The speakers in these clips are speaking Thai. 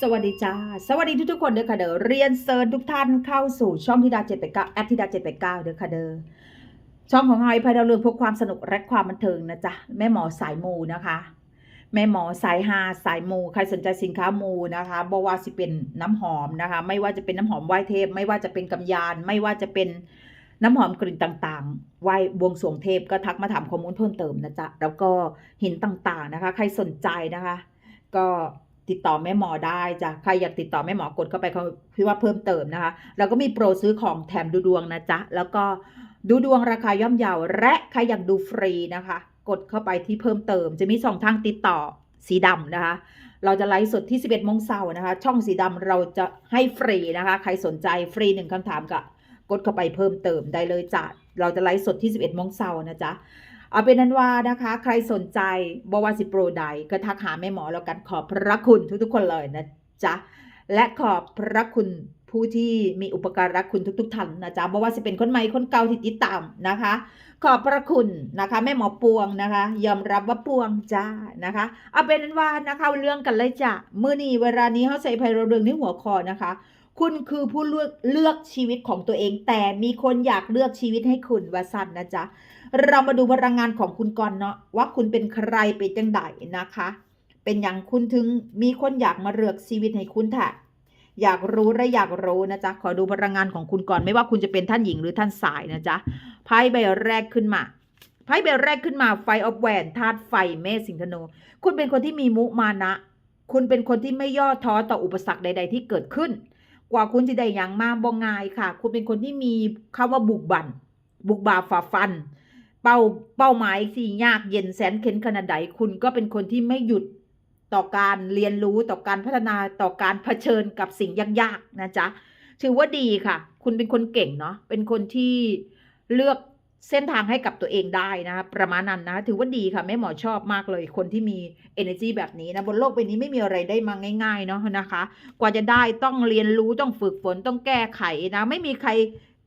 สวัสดีจ้า สวัสดีทุกๆคนเด้อค่ะเด้อเรียนเซิร์นทุกท่านเข้าสู่ช่องธิดาเจ็ดแปดเก้าแอดธิดาเจ็ดแปดเก้าเด้อค่ะเด้อช่องของเราพายดาวเรืองพวกความสนุกและความบันเทิงนะจ๊ะแม่หมอสายมูนะคะ แม่หมอสายฮาสายมูใครสนใจสินค้ามูนะคะบว่าสิเป็นน้ำหอมนะคะ ไม่ว่าจะเป็นน้ำหอมไหว้เทพ ไม่ว่าจะเป็นกำยาน ไม่ว่าจะเป็นน้ำหอมกลิ่นต่างๆ ไหว้บวงสรวงเทพก็ทักมาถามข้อมูลเพิ่มเติมนะจ๊ะแล้วก็หินต่างๆนะคะ ใครสนใจนะคะ ก็ ติดต่อแม่หมอได้จ้ะใครอยากติดต่อแม่หมอกดเข้าไปเขาพี่ว่าเพิ่มเติมนะคะแล้วก็มีโปรซื้อของแถมดูดวงนะจ๊ะ แล้วก็ดูดวงราคาย่อมเยาและใครอยากดูฟรีนะคะ กดเข้าไปที่เพิ่มเติม จะมีสองทางติดต่อสีดำนะคะ เราจะไลฟ์สดที่ 11โมงเช้านะคะ ช่องสีดำเราจะให้ฟรีนะคะ ใครสนใจฟรีหนึ่งคำถามกับกดเข้าไปเพิ่มเติมได้เลยจ้ะเราจะไลฟ์สดที่ 11โมงเช้านะจ๊ะ เอาเป็นนั้นว่านะคะ ใครสนใจบวาสิโปรใดก็ทักหาแม่หมอแล้วกันขอบพระคุณทุกๆคนเลยนะจ๊ะและขอบพระคุณผู้ที่มีอุปการะคุณทุก ๆท่านนะจ๊ะบว่าจะเป็นคนใหม่คนเก่าที่ติดตามนะคะ ขอบพระคุณนะคะ แม่หมอปวงนะคะ ยอมรับว่าปวงจ้านะคะเอาเป็นนั้นว่านะคะเรื่องกันเลยจ้ะมื้อนี้เวลานี้เขาใส่ไพเราเรื่องในหัวคอนะคะ คุณคือผู้เลือกเลือกชีวิตของตัวเอง แต่มีคนอยากเลือกชีวิตให้คุณว่าสั้นนะจ๊ะ เรามาดูพลังงานของคุณก่อนเนาะว่าคุณเป็นใครเป็นจังไดนะคะ เป็นอย่างคุณถึงมีคนอยากมาเลือกชีวิตให้คุณแท้อยากรู้และอยากรู้นะจ๊ะขอดูพลังงานของคุณก่อนไม่ว่าคุณจะเป็นท่านหญิงหรือท่านสายนะจ๊ะไพ่ใบแรกขึ้นมาไพ่ใบแรกขึ้นมาไฟออฟแวนธาตุไฟเมษสิงธนู คุณเป็นคนที่มีมุมานะ คุณเป็นคนที่ไม่ย่อท้อต่ออุปสรรคใด ๆ ที่เกิดขึ้น กว่าคุณจะได้อย่างมาบองงายค่ะ คุณเป็นคนที่มีคำว่าบุกบันบุกบาฝ่าฟัน เป้าเป้าหมายที่ยากเย็นแสนเข็นขนาดใดคุณก็เป็นคนที่ไม่หยุดต่อการเรียนรู้ต่อการพัฒนาต่อการเผชิญกับสิ่งยากๆนะจ๊ะถือว่าดีค่ะ คุณเป็นคนเก่งเนาะเป็นคนที่เลือกเส้นทางให้กับตัวเองได้นะประมาณนั้นนะ ถือว่าดีค่ะแม่หมอชอบมากเลย คนที่มี energy แบบนี้นะบนโลกใบนี้ไม่มีอะไรได้มาง่าย ๆ เนาะนะคะ กว่าจะได้ต้องเรียนรู้ต้องฝึกฝนต้องแก้ไขนะ ไม่มีใคร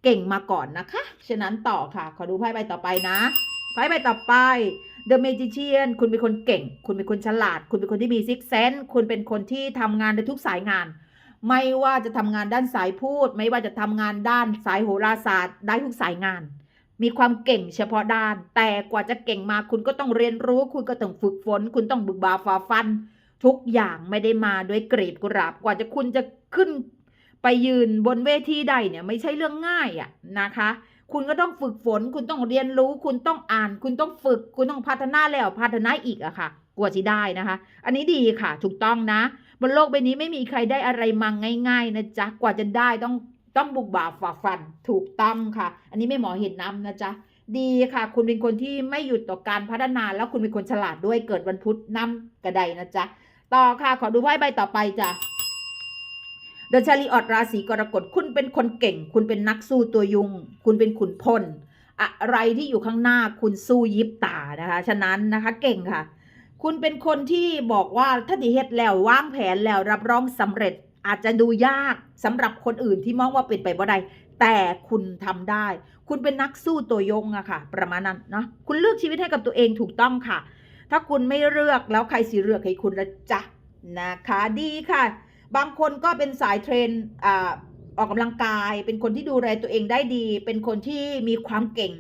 เก่งมาก่อนนะคะ ฉะนั้นต่อค่ะ ขอดูไพ่ใบต่อไปนะไพ่ใบต่อไป The Magician คุณเป็นคนเก่ง คุณเป็นคนฉลาด คุณเป็นคนที่มีซิกเซนคุณเป็นคนที่ทำงานในทุกสายงาน ไม่ว่าจะทำงานด้านสายพูด ไม่ว่าจะทำงานด้านสายโหราศาสตร์ ได้ทุกสายงาน มีความเก่งเฉพาะด้าน แต่กว่าจะเก่งมาคุณก็ต้องเรียนรู้ คุณก็ต้องฝึกฝน คุณต้องบึกบาฝ่าฟัน ทุกอย่างไม่ได้มาด้วยกรีบกุหลาบ กว่าจะคุณจะขึ้น ไปยืนบนเวทีใดเนี่ยไม่ใช่เรื่องง่ายอะนะคะ คุณก็ต้องฝึกฝน คุณต้องเรียนรู้ คุณต้องอ่าน คุณต้องฝึก คุณต้องพัฒนาแล้วพัฒนาอีกอะค่ะ กว่าจะได้นะคะ อันนี้ดีค่ะ ถูกต้องนะ บนโลกใบนี้ไม่มีใครได้อะไรมาง่าย ๆนะจ๊ะ กว่าจะได้ต้องต้องบุกบ่าฝ่าฟัน ถูกต้องค่ะ อันนี้ไม่หมอเห็นน้ำนะจ๊ะดีค่ะ คุณเป็นคนที่ไม่หยุดต่อการพัฒนาแล้วคุณเป็นคนฉลาดด้วยเกิดวันพุธน้ำกระไดนะจ๊ะ ต่อค่ะ ขอดูไพ่ใบต่อไปจ้ะ เดชาลีออดราศีกรกฎคุณเป็นคนเก่ง คุณเป็นนักสู้ตัวยุง คุณเป็นขุนพล อะไรที่อยู่ข้างหน้าคุณสู้ยิบตานะคะ ฉะนั้นนะคะเก่งค่ะ คุณเป็นคนที่บอกว่าถ้าดีเฮ็ดแล้ววางแผนแล้วรับรองสำเร็จอาจจะดูยากสำหรับคนอื่นที่มองว่าเป็นไปบ่ได้แต่คุณทำได้ คุณเป็นนักสู้ตัวยงอะค่ะ ประมาณนั้นเนาะคุณเลือกชีวิตให้กับตัวเองถูกต้องค่ะ ถ้าคุณไม่เลือกแล้วใครสิเลือกให้คุณละจ๊ะนะคะ ดีค่ะ บางคนก็เป็นสายเทรนอ่าออกกำลังกาย เป็นคนที่ดูแลตัวเองได้ดี เป็นคนที่มีความเก่ง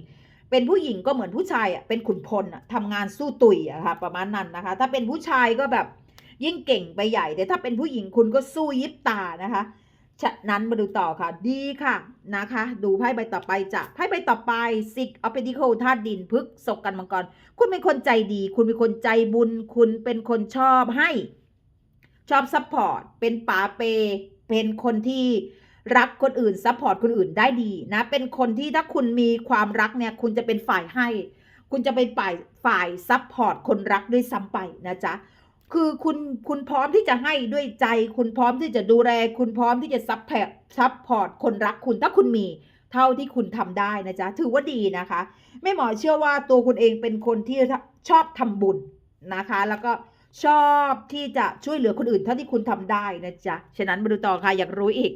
เป็นผู้หญิงก็เหมือนผู้ชายอะเป็นขุนพลอะทำงานสู้ตุยอะค่ะประมาณนั้นนะคะ ถ้าเป็นผู้ชายก็แบบยิ่งเก่งไปใหญ่ แต่ถ้าเป็นผู้หญิงคุณก็สู้ยิบตานะคะ ฉะนั้นมาดูต่อค่ะ ดีค่ะนะคะ ดูไพ่ใบต่อไปจ้ะไพ่ใบต่อไปซิกออฟเปดิโคธาตุดินพฤกษกกันมังกร คุณเป็นคนใจดี คุณเป็นคนใจบุญ คุณเป็นคนชอบให้ ชอบซัพพอร์ตเป็นป๋าเป เป็นคนที่รักคนอื่นซัพพอร์ตคนอื่นได้ดีนะ เป็นคนที่ถ้าคุณมีความรักเนี่ย คุณจะเป็นฝ่ายให้ คุณจะเป็นฝ่ายฝ่ายซัพพอร์ตคนรักด้วยซ้ำไปนะจ๊ะคือคุณคุณพร้อมที่จะให้ด้วยใจ คุณพร้อมที่จะดูแล คุณพร้อมที่จะซัพพอร์ตซัพพอร์ตคนรักคุณถ้าคุณมีเท่าที่คุณทำได้นะจ๊ะถือว่าดีนะคะแม่หมอเชื่อว่าตัวคุณเองเป็นคนที่ชอบทำบุญนะคะ แล้วก็ ชอบที่จะช่วยเหลือคนอื่นเท่าที่คุณทำได้นะจ๊ะ ฉะนั้นมาดูต่อค่ะ อยากรู้อีก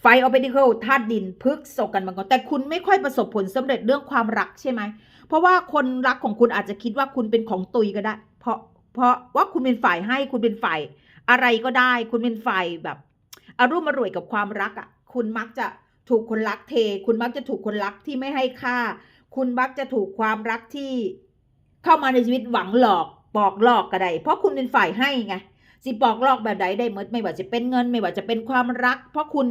ไฟออเปติเคิลธาตุดินพึกษกกันมาก่อนแต่คุณไม่ค่อยประสบผลสำเร็จเรื่องความรักใช่ไหม เพราะว่าคนรักของคุณอาจจะคิดว่าคุณเป็นของตุยก็ได้ เพราะเพราะว่าคุณเป็นฝ่ายให้คุณเป็นฝ่ายอะไรก็ได้ คุณเป็นฝ่ายแบบอารมณ์อร่วยกับความรักอะ่ะ คุณมักจะถูกคนรักเท คุณมักจะถูกคนรักที่ไม่ให้ค่า คุณมักจะถูกความรักที่เข้ามาในชีวิตหวังหลอก ปอกหลอกก็ได้เพราะคุณเป็นฝ่ายให้ไงสิปอกหลอกแบบใดได้หมดไม่ว่าจะเป็นเงินไม่ว่าจะเป็นความรัก เพราะคุณ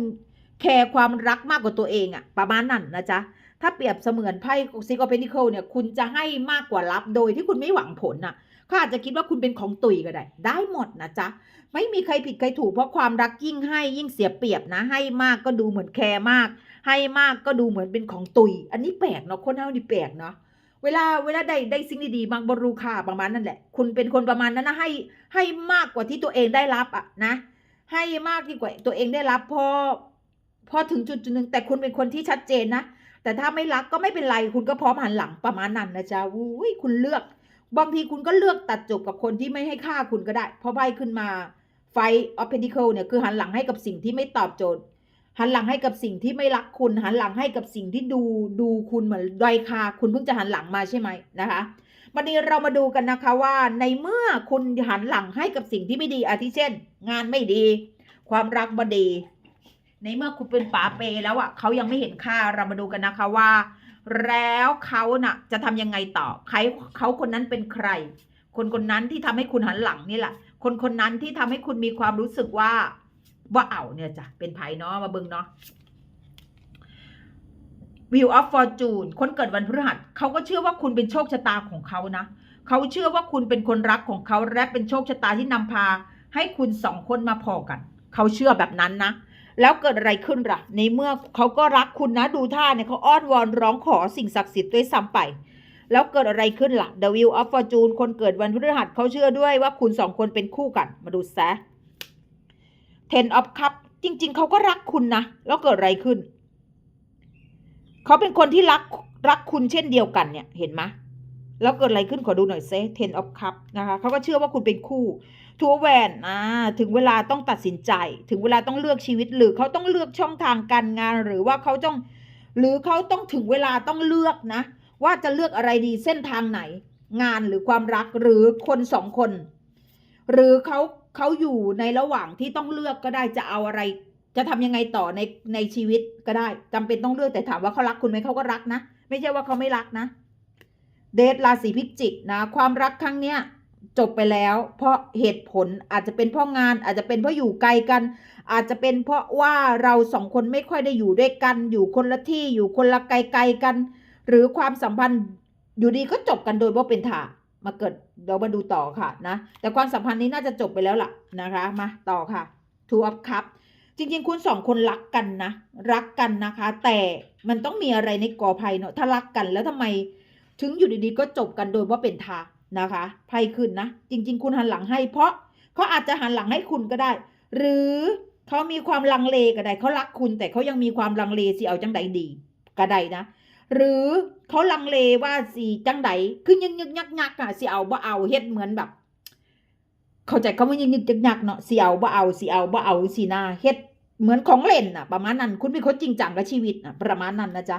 แคร์ความรักมากกว่าตัวเองอะประมาณนั้นนะจ๊ะถ้าเปรียบเสมือนไพ่ซิกอเพนิเคิลเนี่ยคุณจะให้มากกว่ารับโดยที่คุณไม่หวังผลน่ะเขาอาจจะคิดว่าคุณเป็นของตุยก็ได้ ได้หมดนะจ๊ะไม่มีใครผิดใครถูกเพราะความรักยิ่งให้ยิ่งเสียเปรียบนะ ให้มากก็ดูเหมือนแคร์มาก ให้มากก็ดูเหมือนเป็นของตุย อันนี้แปลกเนาะคนเฮานี่แปลกเนาะ เวลาเวลาได้ได้สิ่งดีๆบางบรูค่าประมาณนั่นแหละ คุณเป็นคนประมาณนั้นนะให้ให้มากกว่าที่ตัวเองได้รับอะนะ ให้มากที่กว่าตัวเองได้รับพอพอถึงจุดจุดหนึ่งแต่คุณเป็นคนที่ชัดเจนนะแต่ถ้าไม่รักก็ไม่เป็นไร คุณก็พร้อมหันหลังประมาณนั้นนะจ๊ะอุ้ยคุณเลือก บางทีคุณก็เลือกตัดจบกับคนที่ไม่ให้ค่าคุณก็ได้ เพราะใบขึ้นมาไฟออฟเพนดิเคิลเนี่ยคือหันหลังให้กับสิ่งที่ไม่ตอบโจทย์ หันหลังให้กับสิ่งที่ไม่รักคุณ หันหลังให้กับสิ่งที่ดูดูคุณเหมือนดอยคา คุณเพิ่งจะหันหลังมาใช่ไหมนะคะวันนี้เรามาดูกันนะคะว่าในเมื่อคุณหันหลังให้กับสิ่งที่ไม่ดีอาทิเช่น งานไม่ดี ความรักบดี ในเมื่อคุณเป็นป๋าเปแล้วอะเขายังไม่เห็นค่าเรามาดูกันนะคะว่า แล้วเขาน่ะ จะทำยังไงต่อใครเขาคนนั้นเป็นใคร คนคนนั้นที่ทำให้คุณหันหลังนี่แหละคนคนนั้นที่ทำให้คุณมีความรู้สึกว่า ว่าเอาเนี่ยจ้ะเป็นไผ่เนาะมาเบิ่งเนาะ Wheel of Fortune คนเกิดวันพฤหัสเขาก็เชื่อว่าคุณเป็นโชคชะตาของเขานะ เขาเชื่อว่าคุณเป็นคนรักของเขาและเป็นโชคชะตาที่นำพา ให้คุณสองคนมาพอกัน เขาเชื่อแบบนั้นนะ แล้วเกิดอะไรขึ้นล่ะ ในเมื่อเขาก็รักคุณนะดูท่าเนี่ยเขาอ้อนวอนร้องขอสิ่งศักดิ์สิทธิ์ด้วยซ้ำไป แล้วเกิดอะไรขึ้นล่ะ The Wheel of Fortune คนเกิดวันพฤหัสเขาเชื่อด้วยว่าคุณสองคนเป็นคู่กัน มาดูซะ Ten of Cup จริง ๆ เขาก็รักคุณนะ แล้วเกิดอะไรขึ้น เขาเป็นคนที่รักรักคุณเช่นเดียวกันเนี่ย เห็นไหมแล้วเกิดอะไรขึ้นขอดูหน่อยเซ Ten of Cup นะคะเขาก็เชื่อว่าคุณเป็นคู่ทัวแวนอ่าถึงเวลาต้องตัดสินใจ ถึงเวลาต้องเลือกชีวิต หรือเขาต้องเลือกช่องทางการงาน หรือว่าเขาต้อง หรือเขาต้องถึงเวลาต้องเลือกนะ ว่าจะเลือกอะไรดีเส้นทางไหน งานหรือความรักหรือคนสองคน หรือเขา เขาอยู่ในระหว่างที่ต้องเลือกก็ได้จะเอาอะไร จะทำยังไงต่อในในชีวิตก็ได้จำเป็นต้องเลือกแต่ถามว่าเขารักคุณไหมเขาก็รักนะ ไม่ใช่ว่าเขาไม่รักนะ เดทราศีพิจิกนะ ความรักครั้งเนี้ยจบไปแล้ว เพราะเหตุผลอาจจะเป็นเพราะงาน อาจจะเป็นเพราะอยู่ไกลกัน อาจจะเป็นเพราะว่าเราสองคนไม่ค่อยได้อยู่ด้วยกัน อยู่คนละที่อยู่คนละไกลๆกัน หรือความสัมพันธ์อยู่ดีก็จบกันโดยว่าเป็นถา มาเกิดเดี๋ยวมาดูต่อค่ะนะ แต่ความสัมพันธ์นี้น่าจะจบไปแล้วล่ะนะคะ มาต่อค่ะทูอัพคัพจริง ๆ คุณสองคนรักกันนะ รักกันนะคะ แต่มันต้องมีอะไรในกอไผ่เนาะถ้ารักกันแล้วทำไม ถึงอยู่ดีๆก็จบกันโดยว่าเป็นทานะคะไพ่ขึ้นนะ จริง ๆ คุณหันหลังให้ เพราะเขาอาจจะหันหลังให้คุณก็ได้ หรือเขามีความลังเลก็ได้เขารักคุณ แต่เขายังมีความลังเลสิเอาจังใดดีก็ได้นะ หรือเขาลังเลว่าสีจังใดคือยึกยึกยักยักอะสิเอาบ่เอาเฮ็ดเหมือนแบบ เข้าใจเขาว่ยึกยึกยักยักเนาะสิเอาบ่เอาสิเอาบ่เอาสินาเฮ็ดเหมือนของเล่นอะประมาณนั้นคุณเป็นคนจริงจังกับชีวิตอะประมาณนั้นนะจ๊ะ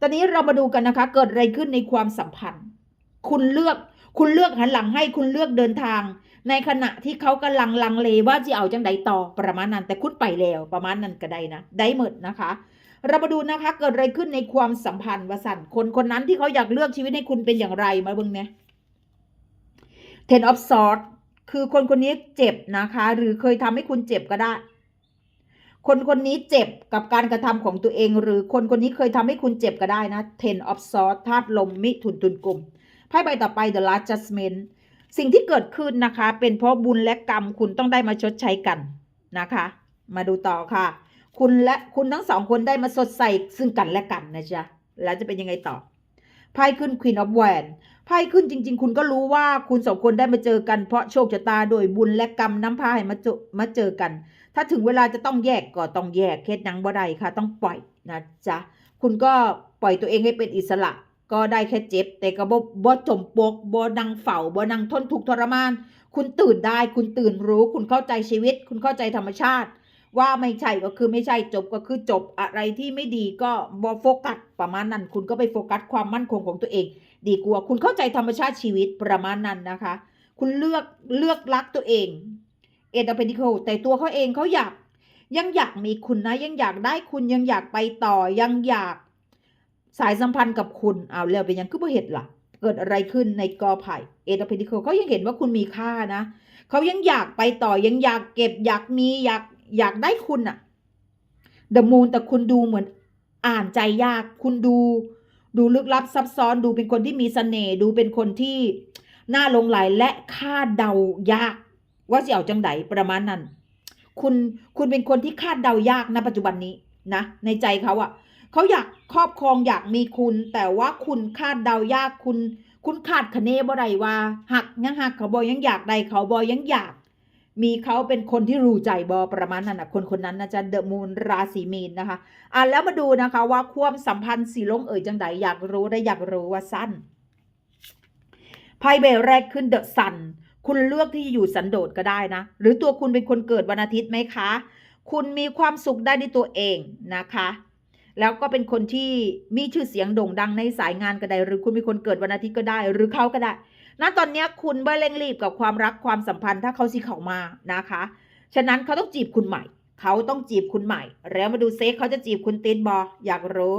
ตอนนี้เรามาดูกันนะคะ เกิดอะไรขึ้นในความสัมพันธ์ คุณเลือก คุณเลือกหันหลังให้คุณเลือกเดินทาง ในขณะที่เขากำลังลังเลว่าจะเอาจังใดต่อประมาณนั้น แต่คุณไปแล้วประมาณนั้นก็ได้นะ ได้หมดนะคะ เรามาดูนะคะเกิดอะไรขึ้นในความสัมพันธ์วสันคนคนนั้นที่เขาอยากเลือกชีวิตให้คุณเป็นอย่างไรมาเบิ่งเนี่ย Ten of Swords คือคนคนนี้เจ็บนะคะ หรือเคยทำให้คุณเจ็บก็ได้ คนคนนี้เจ็บกับการกระทำของตัวเอง หรือคนคนนี้เคยทำให้คุณเจ็บก็ได้นะ Ten of Swords ธาตุลมมิถุนตุนกลุ่มไพ่ใบต่อไป The Last Judgment สิ่งที่เกิดขึ้นนะคะ เป็นเพราะบุญและกรรมคุณต้องได้มาชดใช้กันนะคะ มาดูต่อค่ะ คุณและคุณทั้งสองคนได้มาสดใสซึ่งกันและกันนะจ๊ะ แล้วจะเป็นยังไงต่อ ไพ่ขึ้น Queen of Wands ไพ่ขึ้นจริง ๆ คุณก็รู้ว่าคุณสองคนได้มาเจอกันเพราะโชคชะตาโดยบุญและกรรมน้ำพาให้มาเจอมาเจอกัน ถ้าถึงเวลาจะต้องแยกก็ต้องแยกเคสนังบ่ได้ค่ะ ต้องปล่อยนะจ๊ะ คุณก็ปล่อยตัวเองให้เป็นอิสระ ก็ได้แค่เจ็บ แต่ก็บ่บ่จมปลกบ่นังเฝ้าบ่นังทนทุกข์ทรมาน คุณตื่นได้ คุณตื่นรู้ คุณเข้าใจชีวิต คุณเข้าใจธรรมชาติ ว่าไม่ใช่ก็คือไม่ใช่จบก็คือจบอะไรที่ไม่ดีก็บ่โฟกัสประมาณนั้น คุณก็ไปโฟกัสความมั่นคงของตัวเอง ดีกว่าคุณเข้าใจธรรมชาติชีวิตประมาณนั้นนะคะ คุณเลือกเลือกรักตัวเองเอ็ดเพนดิเคิลแต่ตัวเขาเองเขาอยากยังอยากมีคุณนะ ยังอยากได้คุณยังอยากไปต่อยังอยากสายสัมพันธ์กับคุณเอาแล้วเป็นยังคือบ่เห็ดล่ะ เกิดอะไรขึ้นในกอไผ่เอ็ดเพนดิเคิลเขายังเห็นว่าคุณมีค่านะเขายังอยากไปต่อยังอยากเก็บอยากมีอยาก อยากได้คุณอะเดอะมูนแต่คุณดูเหมือนอ่านใจยาก คุณดู ดูลึกลับซับซ้อนดูเป็นคนที่มีเสน่ห์ดูเป็นคนที่น่าหลงไหลและคาดเดายาก ว่าจะเอาจังไดประมาณนั้น คุณคุณเป็นคนที่คาดเดายากนะปัจจุบันนี้นะในใจเขาอะเขาอยากครอบครองอยากมีคุณ แต่ว่าคุณคาดเดายากคุณ คุณคาดคะเนบ่ได้ว่าหักยังหักเขาบอยังอยากใดเขาบอยังอยาก มีเขาเป็นคนที่รู้ใจบอประมาณนั้นนะคนคนนั้นนะจะเดอะมูนราศีมีนนะคะอะแล้วมาดูนะคะว่าความสัมพันธ์สีลงเอ่ยจังไดอยากรู้ได้อยากรู้ว่าสั้นไพ่ใบแรกขึ้นเดอะซันคุณเลือกที่จะอยู่สันโดษก็ได้นะ หรือตัวคุณเป็นคนเกิดวันอาทิตย์ไหมคะ คุณมีความสุขได้ด้วยตัวเองนะคะ แล้วก็เป็นคนที่มีชื่อเสียงโด่งดังในสายงานก็ได้ หรือคุณเป็นคนเกิดวันอาทิตย์ก็ได้ หรือเขาก็ได้ ณตอนนี้คุณไม่เร่งรีบกับความรักความสัมพันธ์ถ้าเขาสิเขามานะคะ ฉะนั้นเขาต้องจีบคุณใหม่ เขาต้องจีบคุณใหม่ แล้วมาดูเซ็กเขาจะจีบคุณตินบออยากรู้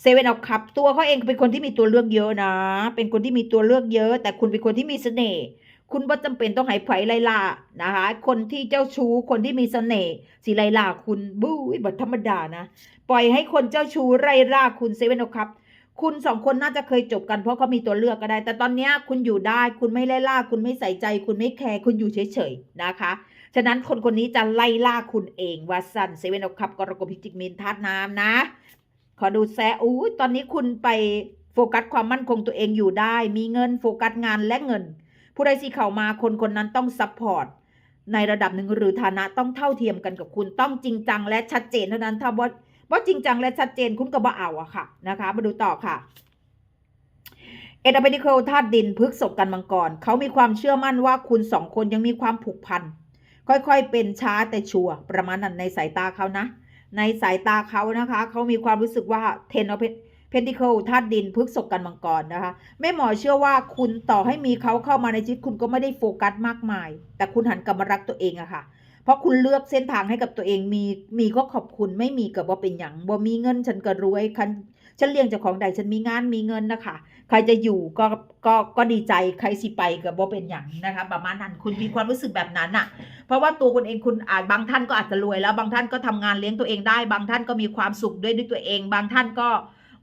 เซเว่นเอาคับตัวเขาเองเป็นคนที่มีตัวเลือกเยอะนะ เป็นคนที่มีตัวเลือกเยอะ แต่คุณเป็นคนที่มีเสน่ห์คุณบ่จำเป็นต้องให้ไผไลล่านะคะ คนที่เจ้าชู้ คนที่มีเสน่ห์สิไลล่าคุณบู้ยบัธรรมดานะ ปล่อยให้คนเจ้าชู้ไลล่าคุณเซเว่นเอาคับ คุณสองคนน่าจะเคยจบกันเพราะเขามีตัวเลือกก็ได้ แต่ตอนนี้คุณอยู่ได้ คุณไม่ไล่ล่า คุณไม่ใส่ใจ คุณไม่แคร์ คุณอยู่เฉยๆนะคะ ฉะนั้นคนคนนี้จะไล่ล่าคุณเองวาสันเซเว่นอคับกรกฎพิจิกมินทัดน้ำนะ ขอดูแซะอู้ตอนนี้คุณไปโฟกัสความมั่นคงตัวเองอยู่ได้ มีเงินโฟกัสงานและเงิน ผู้ใดสิเข้ามาคนคนนั้นต้องซัพพอร์ตในระดับหนึ่งหรือฐานะต้องเท่าเทียมกันกับคุณต้องจริงจังและชัดเจนเท่านั้นถ้าว่า ว่าจริงจังและชัดเจนคุณก็บ่เอาอะค่ะนะคะ มาดูต่อค่ะเอดาเบดิเคิลธาตุดินพฤกษกกันมังกรเขามีความเชื่อมั่นว่าคุณสองคนยังมีความผูกพัน ค่อยๆ เป็นช้าแต่ชัวร์ประมาณนั้นในสายตาเขานะ ในสายตาเขานะคะ เขามีความรู้สึกว่าเทนอเพนติเคิลธาตุดินพฤกษกกันมังกรนะคะแม่หมอเชื่อว่าคุณต่อให้มีเขาเข้ามาในชีวิตคุณก็ไม่ได้โฟกัสมากมาย แต่คุณหันกลับมารักตัวเองอะค่ะ เพราะคุณเลือกเส้นทางให้กับตัวเองมีมีก็ขอบคุณไม่มีกับว่าเป็นอย่างบ่มีเงินฉันก็รวยคันฉันเลี้ยงเจ้าของใดฉันมีงานมีเงินนะคะ ใครจะอยู่ก็ก็ก็ดีใจใครสิไปกับบ่เป็นอย่างนะคะ ประมาณนั้นคุณมีความรู้สึกแบบนั้นอะเพราะว่าตัวคุณเองคุณอาจบางท่านก็อาจจะรวยแล้วบางท่านก็ทำงานเลี้ยงตัวเองได้ บางท่านก็มีความสุขด้วยด้วยตัวเอง บางท่านก็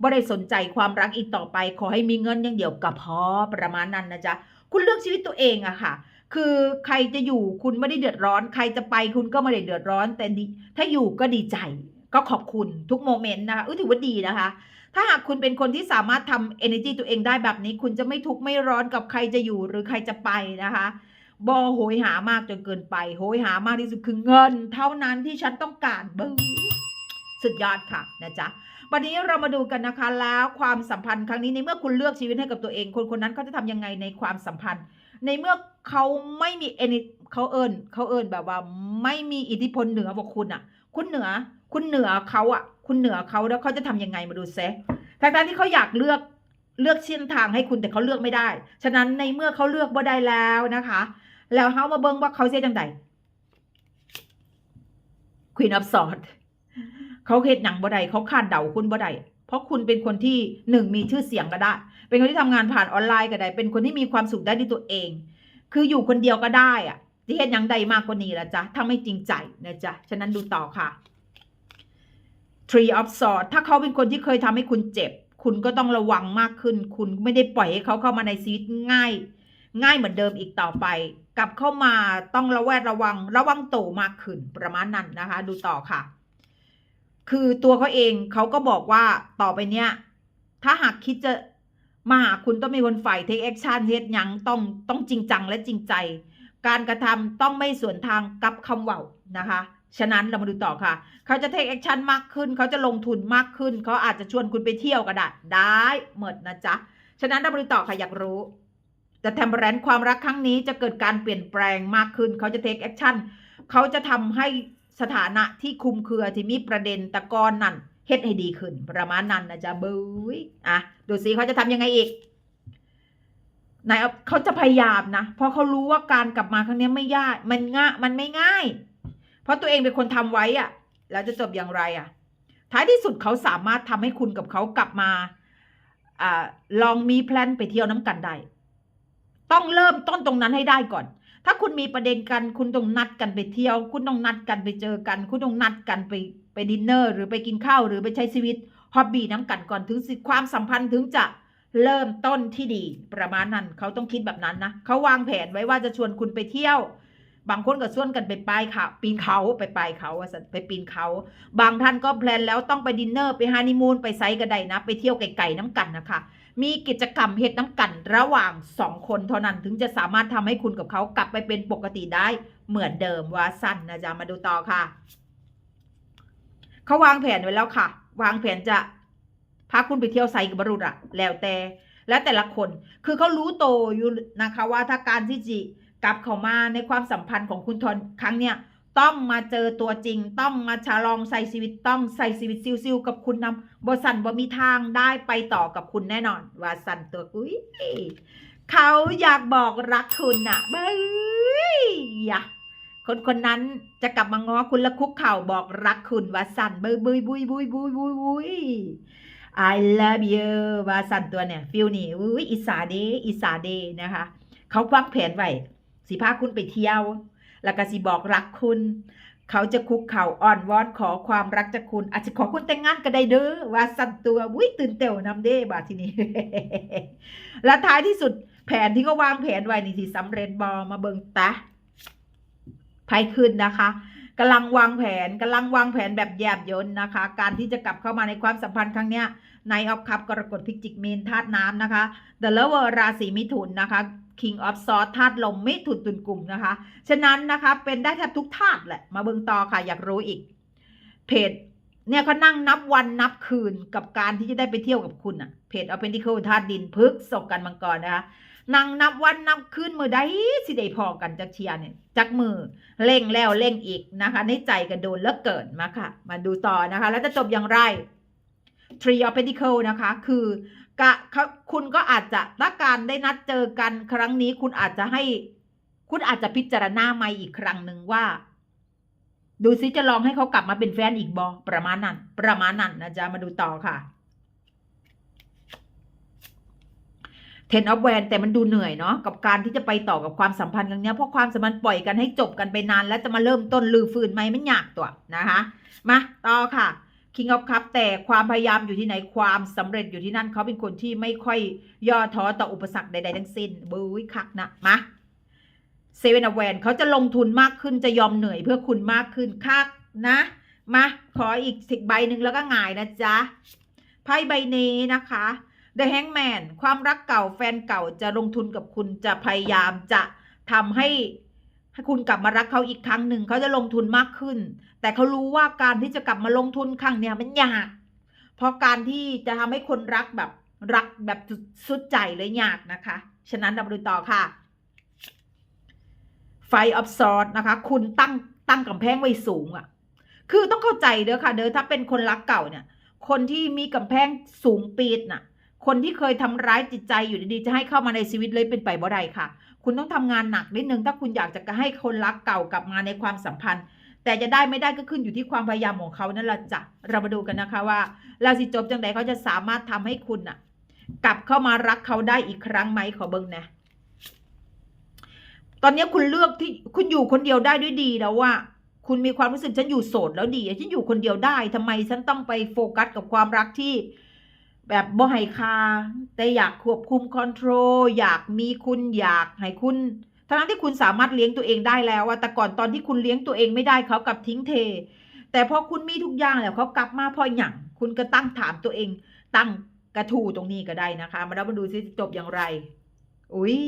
บ่ได้สนใจความรักอีกต่อไป ขอให้มีเงินอย่างเดียวกับพอประมาณนั้นนะจ๊ะคุณเลือกชีวิตตัวเองอะค่ะ คือใครจะอยู่คุณไม่ได้เดือดร้อน ใครจะไปคุณก็ไม่ได้เดือดร้อน แต่ดีถ้าอยู่ก็ดีใจ ก็ขอบคุณทุกโมเมนต์นะคะเออถือว่าดีนะคะ ถ้าหากคุณเป็นคนที่สามารถทำ energy ตัวเองได้แบบนี้ คุณจะไม่ทุกข์ไม่ร้อนกับใครจะอยู่หรือใครจะไปนะคะบอโหยหามากจนเกินไป โหยหามากที่สุดคือเงิน เท่านั้นที่ฉันต้องการบึ้งสุดยอดค่ะนะจ๊ะวันนี้เรามาดูกันนะคะแล้วความสัมพันธ์ครั้งนี้ในเมื่อคุณเลือกชีวิตให้กับตัวเอง คนคนนั้นเขาจะทำยังไงในความสัมพันธ์ ในเมื่อเขาไม่มีเอนิเขาเอิญเขาเอิญแบบว่า ไม่มีอิทธิพลเหนือกว่าคุณอะ คุณเหนือ คุณเหนือเขาอะ คุณเหนือเขาแล้วเขาจะทำยังไงมาดูเซทางด้านที่เขาอยากเลือกเลือกเส้นทางให้คุณแต่เขาเลือกไม่ได้ ฉะนั้นในเมื่อเขาเลือกบ่ได้แล้วนะคะ แล้วเขามาเบิ่งว่าเขาเสียจังได Queen of Swords เขาเฮ็ดหนังบ่ได้เขาคาดเดาคุณบ่ได้ ราะคุณเป็นคนที่หนึ่งมีชื่อเสียงก็ได้ เป็นคนที่ทำงานผ่านออนไลน์ก็ได้ เป็นคนที่มีความสุขได้ด้วยตัวเอง คืออยู่คนเดียวก็ได้อะที่เห็นยังใดมากกว่านี้ละจ๊ะถ้าไม่จริงใจนะจ๊ะฉะนั้นดูต่อค่ะ Tree of Swords ถ้าเขาเป็นคนที่เคยทำให้คุณเจ็บ คุณก็ต้องระวังมากขึ้น คุณไม่ได้ปล่อยให้เขาเข้ามาในชีวิตง่าย ง่ายเหมือนเดิมอีกต่อไป กลับเข้ามาต้องระแวดระวัง ระวังโตมากขึ้นประมาณนั้นนะคะ ดูต่อค่ะ คือตัวเขาเองเขาก็บอกว่าต่อไปเนี้ย ถ้าหากคิดจะมาหาคุณต้องมีคนฝ่ายเทคแอคชั่นเฮ็ดยังต้องต้องจริงจังและจริงใจ การกระทำต้องไม่สวนทางกับคำเว่านะคะ ฉะนั้นเรามาดูต่อค่ะ เขาจะเทคแอคชั่นมากขึ้น เขาจะลงทุนมากขึ้น เขาอาจจะชวนคุณไปเที่ยวก็ได้ได้หมดนะจ๊ะ ฉะนั้นเรามาดูต่อค่ะอยากรู้แต่แทมเปอร์แรนความรักครั้งนี้จะเกิดการเปลี่ยนแปลงมากขึ้น เขาจะเทคแอคชั่นเขาจะทำให้ สถานะที่คุมเครือที่มีประเด็นตะกอนนั่นเฮ็ดให้ดีขึ้น ประมาณนั้นนะจ๊ะเบุ้ยอะดูสิเขาจะทำยังไงอีกนายเขาจะพยายามนะเพราะเขารู้ว่าการกลับมาครั้งนี้ไม่ยากมันง่ายมันไม่ง่าย เพราะตัวเองเป็นคนทำไว้อะแล้วจะจบอย่างไรอะท้ายที่สุดเขาสามารถทำให้คุณกับเขากลับมาอ่าลองมีแพลนไปเที่ยวน้ำกันได้ต้องเริ่มต้นตรงนั้นให้ได้ก่อน ถ้าคุณมีประเด็นกัน คุณต้องนัดกันไปเที่ยว คุณต้องนัดกันไปเจอกัน คุณต้องนัดกันไปไปดินเนอร์หรือไปกินข้าวหรือไปใช้ชีวิตฮอบบี้น้ำกันก่อนถึงความสัมพันธ์ถึงจะเริ่มต้นที่ดีประมาณนั้น เขาต้องคิดแบบนั้นนะเขาวางแผนไว้ว่าจะชวนคุณไปเที่ยว บางคนก็ชวนกันไปปลายเขาปีนเขาไปปลายเขาไปปีนเขา บางท่านก็แพลนแล้วต้องไปดินเนอร์ไปฮันนีมูนไปไซต์ก็ได้นะ ไปเที่ยวไกลๆน้ำกันนะคะ มีกิจกรรมเฮ็ดน้ำกันระหว่างสองคนเท่านั้นถึงจะสามารถทำให้คุณกับเขากลับไปเป็นปกติได้เหมือนเดิมว่าสั้นนะจ๊ะมาดูต่อค่ะ เขาวางแผนไว้แล้วค่ะ วางแผนจะพาคุณไปเที่ยวไซกับบรุษอะแล้วแต่และแต่ละคนคือเขารู้โตอยู่นะคะว่าถ้าการที่จิกลับเข้ามาในความสัมพันธ์ของคุณทอนครั้งเนี้ย ต้องมาเจอตัวจริง ต้องมาฉลองใส่ชีวิตต้องใส่ชีวิตซิวๆกับคุณนำบสันบ่มีทางได้ไปต่อกับคุณแน่นอน ว่าสันตัวอุ้ยเขาอยากบอกรักคุณน่ะเบ้ยอย่าคนคนนั้นจะกลับมาง้อคุณและคุกเข่าบอกรักคุณว่าสันเบยเบยบุยบุยบุยบุยบุย I love you ว่าสันตัวเนี่ยฟิลนี่อุ้ยอิสาเดอิสาเดนะคะ เขาวางแผนไว้สิพาคุณไปเที่ยว แล้วก็สิบอกรักคุณ เขาจะคุกเข่าอ่อนวอนขอความรักจากคุณ อาจจะขอคุณแต่งงานก็ได้เด้อว่าสันตัวอุ้ยตื่นเต้วนำเด้บาทีนี้ และท้ายที่สุดแผนที่เขาวางแผนไว้นี่สิสำเร็จบอมาเบิงตะไพ่ขึ้นนะคะกำลังวางแผนกำลังวางแผนแบบแยบยนนะคะ การที่จะกลับเข้ามาในความสัมพันธ์ครั้งเนี้ยในออฟคัพกรกฎพิจิกเมนธาตุน้ำนะคะ The Lover ราศีมิถุนนะคะ King of s w o r d ธาตุลมมิถุนตุนกลุ่มนะคะ ฉะนั้นนะคะเป็นได้แทบทุกธาตุแหละ มาเบิงต่อค่ะ อยากรู้อีก เพจเนี่ยเขานั่งนับวันนับคืนกับการที่จะได้ไปเที่ยวกับคุณอะเพจเอาเป็นที่เขาธาตุดินพึกศกกันมังกรนะคะนั่งนับวันนับคืนมือใดสิได้พอกันจักเชียร์เนี่ยจักมือเร่งแล้วเร่งอีกนะคะ ในใจกันโดนแล้วเกิดมาค่ะ มาดูต่อนะคะ แล้วจะจบอย่างไร Tree of Pentacle นะคะ คือ กะคุณก็อาจจะถ้าการได้นัดเจอกันครั้งนี้ คุณอาจจะให้ คุณอาจจะพิจารณาใหม่อีกครั้งหนึ่งว่า ดูซิจะลองให้เขากลับมาเป็นแฟนอีกบอประมาณนั้น ประมาณนั้นนะจ๊ะมาดูต่อค่ะเทนออฟแวนแต่มันดูเหนื่อยเนาะกับการที่จะไปต่อกับความสัมพันธ์ครั้งนี้เพราะความสัมพันธ์ปล่อยกันให้จบกันไปนาน แล้วจะมาเริ่มต้นลือฟื้นไหมไม่ยากตัวนะคะ มาต่อค่ะ King of Cup แต่ความพยายามอยู่ที่ไหนความสำเร็จอยู่ที่นั่น เขาเป็นคนที่ไม่ค่อยย่อท้อต่ออุปสรรคใดๆทั้งสิ้นบุ้ยคักนะมาเซเว่นอแวนเขาจะลงทุนมากขึ้นจะยอมเหนื่อยเพื่อคุณมากขึ้นคักนะมาขออีกสิบใบหนึ่งแล้วก็หงายนะจ๊ะไพ่ใบนี้นะคะ The Hangman ความรักเก่าแฟนเก่าจะลงทุนกับคุณจะพยายามจะทำให้ให้คุณกลับมารักเขาอีกครั้งหนึ่งเขาจะลงทุนมากขึ้น แต่เขารู้ว่าการที่จะกลับมาลงทุนครั้งเนี้ยมันยาก เพราะการที่จะทำให้คนรักแบบรักแบบสุดใจเลยยากนะคะ ฉะนั้นเราดูต่อค่ะ ไฟออฟซอร์นะคะ คุณตั้งตั้งกำแพงไว้สูงอะ่ะ คือต้องเข้าใจเด้อค่ะ เด้อถ้าเป็นคนรักเก่าเนี่ย คนที่มีกำแพงสูงปีดน่ะ คนที่เคยทำร้ายจิตใจอยู่ดีๆจะให้เข้ามาในชีวิตเลยเป็นไปบ่ได้ค่ะ คุณต้องทำงานหนักนิดนึงถ้าคุณอยากจะให้คนรักเก่ากลับมาในความสัมพันธ์ แต่จะได้ไม่ได้ก็ขึ้นอยู่ที่ความพยายามของเขานั่นแหละจ้ะเรามาดูกันนะคะว่าราศีจบจังใดเขาจะสามารถทำให้คุณน่ะกลับเข้ามารักเขาได้อีกครั้งไหมขอเบิ้งนะตอนนี้คุณเลือกที่คุณอยู่คนเดียวได้ด้วยดีแล้วว่า คุณมีความรู้สึกฉันอยู่โสดแล้วดีฉันอยู่คนเดียวได้ทำไมฉันต้องไปโฟกัสกับความรักที่ แบบบ่ให้คา แต่อยากควบคุมคอนโทรลอยากมีคุณอยากให้คุณ ทั้งที่คุณสามารถเลี้ยงตัวเองได้แล้วอะแต่ก่อนตอนที่คุณเลี้ยงตัวเองไม่ได้เขากลับทิ้งเท แต่พอคุณมีทุกอย่างแล้วเขากลับมาพออย่างคุณก็ตั้งถามตัวเอง ตั้งกระทูตรงนี้ก็ได้นะคะ มาแล้วมาดูซิจะจบอย่างไร อุ้ย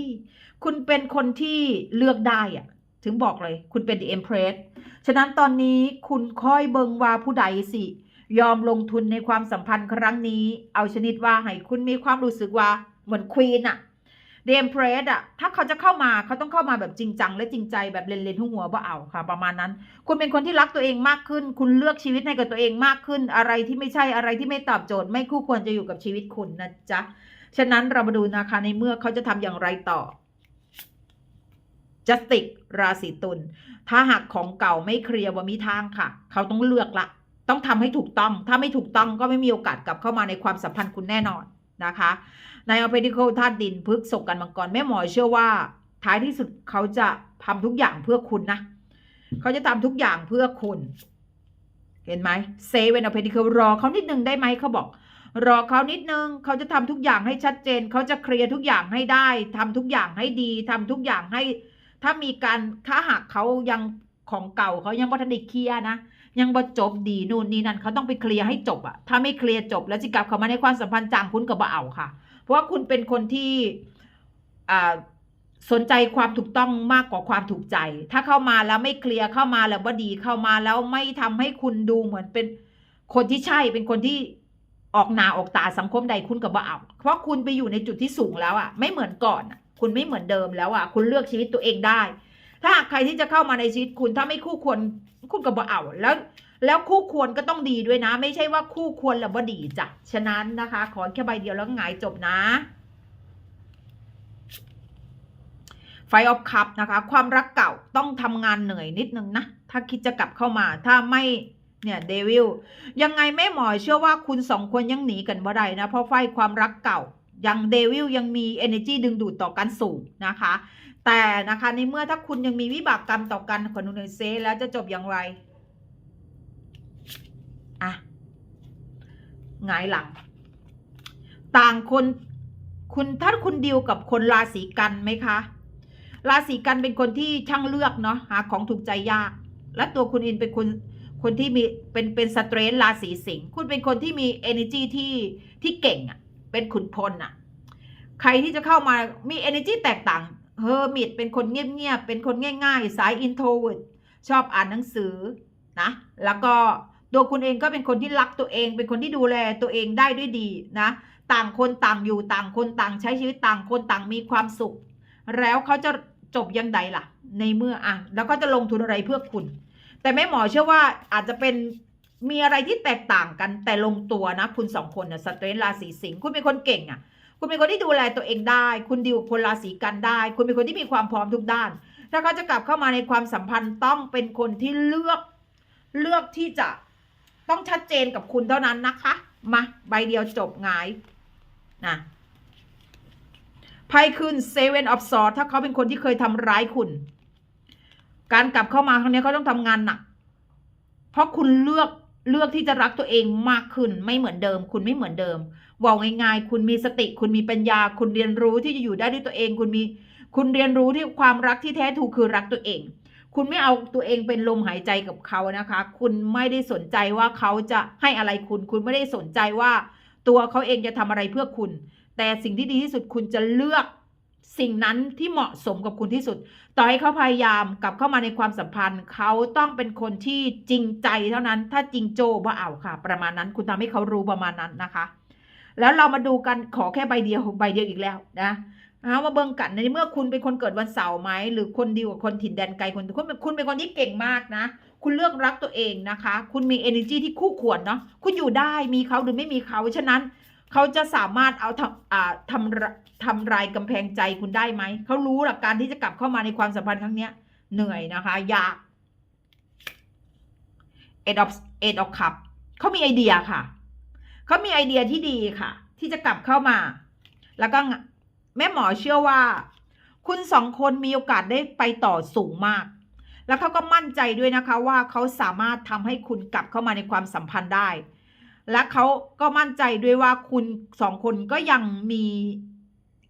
คุณเป็นคนที่เลือกได้อะถึงบอกเลย คุณเป็น the empress ฉะนั้นตอนนี้คุณค่อยเบิงว่าผู้ใดสิ ยอมลงทุนในความสัมพันธ์ครั้งนี้ เอาชนิดว่าให้คุณมีความรู้สึกว่าเหมือนควีนอะ เดมเพรสอะถ้าเขาจะเข้ามาเขาต้องเข้ามาแบบจริงจังและจริงใจแบบเล่นๆหัวว่าเอาค่ะ ประมาณนั้น คุณเป็นคนที่รักตัวเองมากขึ้น คุณเลือกชีวิตให้กับตัวเองมากขึ้น อะไรที่ไม่ใช่อะไรที่ไม่ตอบโจทย์ ไม่คู่ควรจะอยู่กับชีวิตคุณนะจ๊ะฉะนั้นเรามาดูนะคะในเมื่อเขาจะทำอย่างไรต่อจัสติกราศีตุลถ้าหากของเก่าไม่เคลียร์ว่ามีทางค่ะ เขาต้องเลือกละต้องทำให้ถูกต้อง ถ้าไม่ถูกต้องก็ไม่มีโอกาสกลับเข้ามาในความสัมพันธ์คุณแน่นอนนะคะ ในอ p e ดิโคธาตุดินพฤกษกกันมังกรแม่หมอเชื่อว่า ท้ายที่สุดเขาจะทำทุกอย่างเพื่อคุณนะเขาจะทำทุกอย่างเพื่อคุณ เห็นไหมเซเวนอ p e ดิโครอเขานิดนึงได้ไหมเขาบอก รอเขานิดนึงเขาจะทำทุกอย่างให้ชัดเจน เขาจะเคลียร์ทุกอย่างให้ได้ทำทุกอย่างให้ดีทำทุกอย่างให้ ถ้ามีการถ้าหากเขายังของเก่าเขายังบัทันได้เคลียร์นะยังบ่จบดีนู่นนี่นั่นเขาต้องไปเคลียร์ให้จบอะถ้าไม่เคลียร์จบแล้วจะกลับเข้ามาในความสัมพันธ์จางคุณกับบ่เอาค่ะ เพราะว่าคุณเป็นคนที่สนใจความถูกต้องมากกว่าความถูกใจ ถ้าเข้ามาแล้วไม่เคลียร์เข้ามาแล้วบ่ดีเข้ามาแล้วไม่ทำให้คุณดูเหมือนเป็นคนที่ใช่เป็นคนที่ออกหนาออกตาสังคมใดคุณกับบ่เอาเพราะคุณไปอยู่ในจุดที่สูงแล้วอะไม่เหมือนก่อนคุณไม่เหมือนเดิมแล้วอะคุณเลือกชีวิตตัวเองได้ ถ้าหากใครที่จะเข้ามาในชีวิตคุณถ้าไม่คู่ควรคุณกับบ่เอาแล้ว แล้วคู่ควรก็ต้องดีด้วยนะ ไม่ใช่ว่าคู่ควรแล้วบ่าดีจ้ะฉะนั้นนะคะ ขอแค่ใบเดียวแล้วหงายจบนะไฟออฟคัพนะคะ ความรักเก่าต้องทำงานเหนื่อยนิดนึงนะ ถ้าคิดจะกลับเข้ามาถ้าไม่เนี่ยเดวิลยังไงแม่หมอเชื่อว่าคุณสองคนยังหนีกันบ่ได้นะ เพราะไฟความรักเก่ายังเดวิลยังมี energy ดึงดูดต่อกันสูงนะคะ แต่นะคะในเมื่อถ้าคุณยังมีวิบากกรรมต่อกันขอดูหน่อยเซแล้วจะจบอย่างไร อะ หงายหลัง ต่างคนคุณถ้าคุณดีลกับคนราศีกันไหมคะ ราศีกันเป็นคนที่ช่างเลือกเนาะหาของถูกใจยาก และตัวคุณอินเป็นคนคนที่มีเป็นเป็นสเตรนราศีสิงห์คุณเป็นคนที่มี energy ที่ที่เก่งอะ่ะ เป็นขุนพลอะ ใครที่จะเข้ามามี energy แตกต่างเฮอร์มิตเป็นคนเงียบๆเป็นคนง่าย ๆ สาย introvert ชอบอ่านหนังสือนะ แล้วก็ ตัวคุณเองก็เป็นคนที่รักตัวเอง เป็นคนที่ดูแลตัวเองได้ด้วยดีนะ ต่างคนต่างอยู่ต่างคนต่างใช้ชีวิตต่างคนต่างมีความสุข แล้วเขาจะจบยังไงล่ะ ในเมื่ออะแล้วก็จะลงทุนอะไรเพื่อคุณ แต่แม่หมอเชื่อว่าอาจจะเป็นมีอะไรที่แตกต่างกันแต่ลงตัวนะคุณสองคนนะสเตรนราศีสิงห์คุณเป็นคนเก่งอะ คุณเป็นคนที่ดูแลตัวเองได้ คุณดิวกับคนราศีกันได้ คุณเป็นคนที่มีความพร้อมทุกด้าน ถ้าเขาจะกลับเข้ามาในความสัมพันธ์ต้องเป็นคนที่เลือกเลือกที่จะ ต้องชัดเจนกับคุณเท่านั้นนะคะ มา ใบเดียวจบงายนะไพ่ขึ้น Seven of Swords ถ้าเขาเป็นคนที่เคยทำร้ายคุณ การกลับเข้ามาครั้งนี้เขาต้องทำงานหนัก เพราะคุณเลือกเลือกที่จะรักตัวเองมากขึ้นไม่เหมือนเดิม คุณไม่เหมือนเดิมบอกง่ายๆ คุณมีสติ คุณมีปัญญา คุณเรียนรู้ที่จะอยู่ได้ด้วยตัวเอง คุณมี คุณเรียนรู้ที่ความรักที่แท้ถูกคือรักตัวเอง คุณไม่เอาตัวเองเป็นลมหายใจกับเขานะคะ คุณไม่ได้สนใจว่าเขาจะให้อะไรคุณ คุณไม่ได้สนใจว่า ตัวเขาเองจะทำอะไรเพื่อคุณ แต่สิ่งที่ดีที่สุดคุณจะเลือกสิ่งนั้นที่เหมาะสมกับคุณที่สุด ต่อให้เขาพยายามกลับเข้ามาในความสัมพันธ์ เขาต้องเป็นคนที่จริงใจเท่านั้น ถ้าจริงโจ้ว่าเอาค่ะ ประมาณนั้น คุณทำให้เขารู้ประมาณนั้นนะคะ แล้วเรามาดูกันขอแค่ใบเดียวใบเดียวอีกแล้วนะ เอามาเบิ่งกันในเมื่อคุณเป็นคนเกิดวันเสาร์ไหมหรือคนดีกว่าคนถิ่นแดนไกลคนคุณคุณเป็นคนที่เก่งมากนะ คุณเลือกรักตัวเองนะคะ คุณมี energy ที่คู่ควรเนาะคุณอยู่ได้มีเขาหรือไม่มีเขาฉะนั้นเขาจะสามารถเอาทำอ่าทำทำลายกำแพงใจคุณได้ไหมเขารู้หลักการที่จะกลับเข้ามาในความสัมพันธ์ครั้งเนี้ยเหนื่อยนะคะยากเอ็ดออฟเอ็ดออฟคัพเขามีไอเดียค่ะเขามีไอเดียที่ดีค่ะ ที่จะกลับเข้ามา แล้วก็ แม่หมอเชื่อว่า คุณสองคนมีโอกาสได้ไปต่อสูงมาก แล้วเขาก็มั่นใจด้วยนะคะว่าเขาสามารถทำให้คุณกลับเข้ามาในความสัมพันธ์ได้ และเขาก็มั่นใจด้วยว่าคุณสองคนก็ยังมี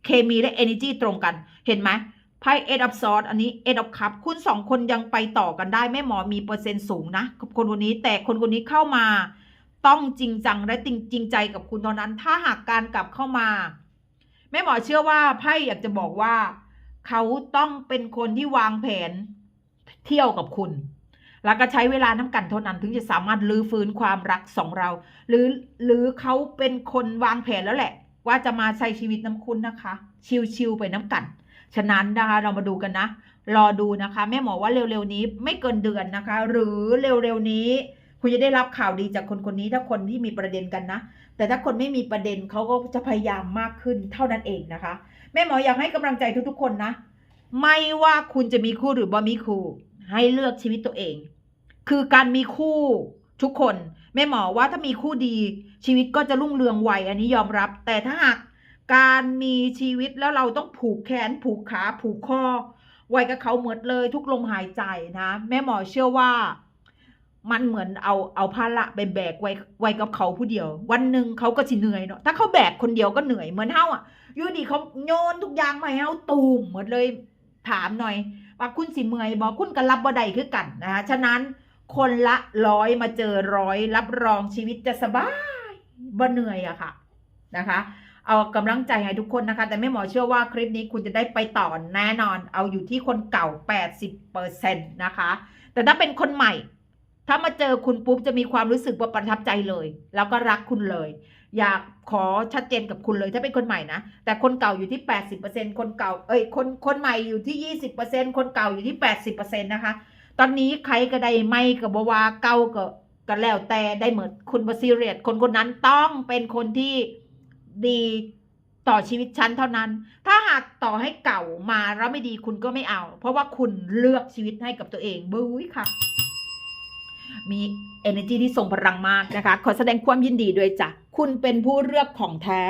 เคมีและ energy ตรงกัน เห็นไหมไพ่ eight of s w o r d อันนี้ eight of cup คุณสองคนยังไปต่อกันได้แม่หมอมีเปอร์เซ็นต์สูงนะกับคนคนนี้แต่คนคนนี้เข้ามา ต้องจริงจังและจริงจริงใจกับคุณเท่านั้น ถ้าหากการกลับเข้ามา แม่หมอเชื่อว่าไพ่อยากจะบอกว่า เขาต้องเป็นคนที่วางแผนเที่ยวกับคุณ แล้วก็ใช้เวลาน้ำกันเท่านั้นถึงจะสามารถลื้อฟื้นความรักสองเรา หรือหรือเขาเป็นคนวางแผนแล้วแหละ ว่าจะมาใช้ชีวิตน้ำคุณนะคะ ชิวๆไปน้ำกัน ฉะนั้นนะคะเรามาดูกันนะรอดูนะคะ แม่หมอว่าเร็วๆนี้ไม่เกินเดือนนะคะ หรือเร็วๆนี้คคุณจะได้รับข่าวดีจากคนคนนี้ถ้าคนที่มีประเด็นกันนะ แต่ถ้าคนไม่มีประเด็นเขาก็จะพยายามมากขึ้นเท่านั้นเองนะคะ แม่หมออยากให้กำลังใจทุกๆคนนะ ไม่ว่าคุณจะมีคู่หรือบ่มีคู่ ให้เลือกชีวิตตัวเอง คือการมีคู่ทุกคน แม่หมอว่าถ้ามีคู่ดีชีวิตก็จะรุ่งเรืองไวอันนี้ยอมรับ แต่ถ้าหากการมีชีวิตแล้วเราต้องผูกแขน ผูกขา ผูกคอไว้กับเขาหมดเลยทุกลมหายใจนะ แม่หมอเชื่อว่า มันเหมือนเอาเอาภาระไปแบกไว้ไว้กับเขาผู้เดียว วันหนึ่งเขาก็สิเหนื่อยเนาะถ้าเขาแบกคนเดียวก็เหนื่อยเหมือนเฮาอะอยูดีเขาโยนทุกอย่างมาให้เฮาตูมหมดเลยถามหน่อย ว่าคุณสิเมื่อยบอกคุณก็รับบ่ได้คือกันนะคะฉะนั้นคนละร้อยมาเจอร้อยรับรองชีวิตจะสบายบ่เหนื่อยอะค่ะนะคะ เอากำลังใจให้ทุกคนนะคะ แต่ไม่หมอเชื่อว่าคลิปนี้คุณจะได้ไปต่อแน่นอน เอาอยู่ที่คนเก่า 80%นะคะ แต่ถ้าเป็นคนใหม่ ถ้ามาเจอคุณปุ๊บจะมีความรู้สึกว่าประทับใจเลย แล้วก็รักคุณเลย อยากขอชัดเจนกับคุณเลยถ้าเป็นคนใหม่นะ แต่คนเก่าอยู่ที่ 80%คนเก่าเอ้ยคนคนใหม่อยู่ที่ 20%คนเก่าอยู่ที่ 80%นะคะ ตอนนี้ใครก็ได้ไม่กับบวาเก่าก็ก็แล้วแต่ได้เหมือนคุณบซีเรียสคนคนนั้นต้องเป็นคนที่ดีต่อชีวิตฉันเท่านั้น ถ้าหากต่อให้เก่ามาแล้วไม่ดีคุณก็ไม่เอา เพราะว่าคุณเลือกชีวิตให้กับตัวเองบุ้ยค่ะ มี energy ที่ทรงพลังมากนะคะ ขอแสดงความยินดีด้วยจ้ะ คุณเป็นผู้เลือกของแท้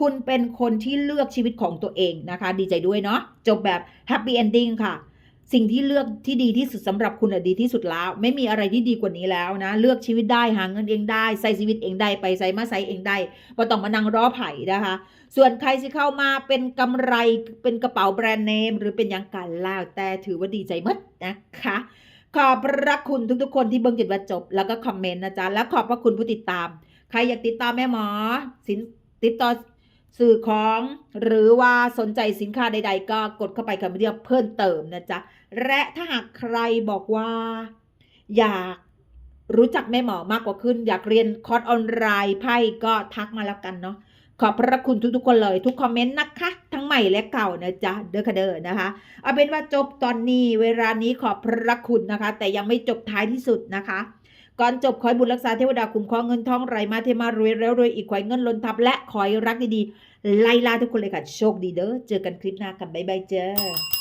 คุณเป็นคนที่เลือกชีวิตของตัวเองนะคะ ดีใจด้วยเนาะ จบแบบ happy ending ค่ะ สิ่งที่เลือกที่ดีที่สุดสำหรับคุณอะดีที่สุดแล้ว ไม่มีอะไรที่ดีกว่านี้แล้วนะ เลือกชีวิตได้ หาเงินเองได้ ใส่ชีวิตเองได้ ไปใส่มาใส่เองได้บ่ต้องมานั่งรอไผ่นะคะ ส่วนใครที่เข้ามาเป็นกำไร เป็นกระเป๋าแบรนด์เนม หรือเป็นย่างกันแล้วแต่ถือว่าดีใจมดนะคะ ขอบพระคุณทุกๆ คนที่เบิ่งจนว่าจบ แล้วก็คอมเมนต์นะจ๊ะ และขอบพระคุณผู้ติดตาม ใครอยากติดตามแม่หมอสินติดต่อสื่อของหรือว่าสนใจสินค้าใด ๆ ก็กดเข้าไปคำเดียวเพิ่มเติมนะจ๊ะ และถ้าหากใครบอกว่า อยากรู้จักแม่หมอมากกว่าขึ้น อยากเรียนคอร์สออนไลน์ไพ่ก็ทักมาแล้วกันเนาะขอบพระคุณทุกๆคนเลย ทุกคอมเมนต์นะคะ ใหม่และเก่านะจ๊ะเด้อค่ะเด้อนะคะ เอาเป็นว่าจบตอนนี้เวลานี้ขอบพระคุณนะคะ แต่ยังไม่จบท้ายที่สุดนะคะก่อนจบขอยบุญรักษาเทวดาคุ้มครองเงินทองไหลมาเทมารวยแล้วรวยอีกขอยเงินล้นทับและขอยรักดีๆไล่ลาทุกคนเลยค่ะโชคดีเด้อเจอกันคลิปหน้ากันบ๊ายบายเจ้า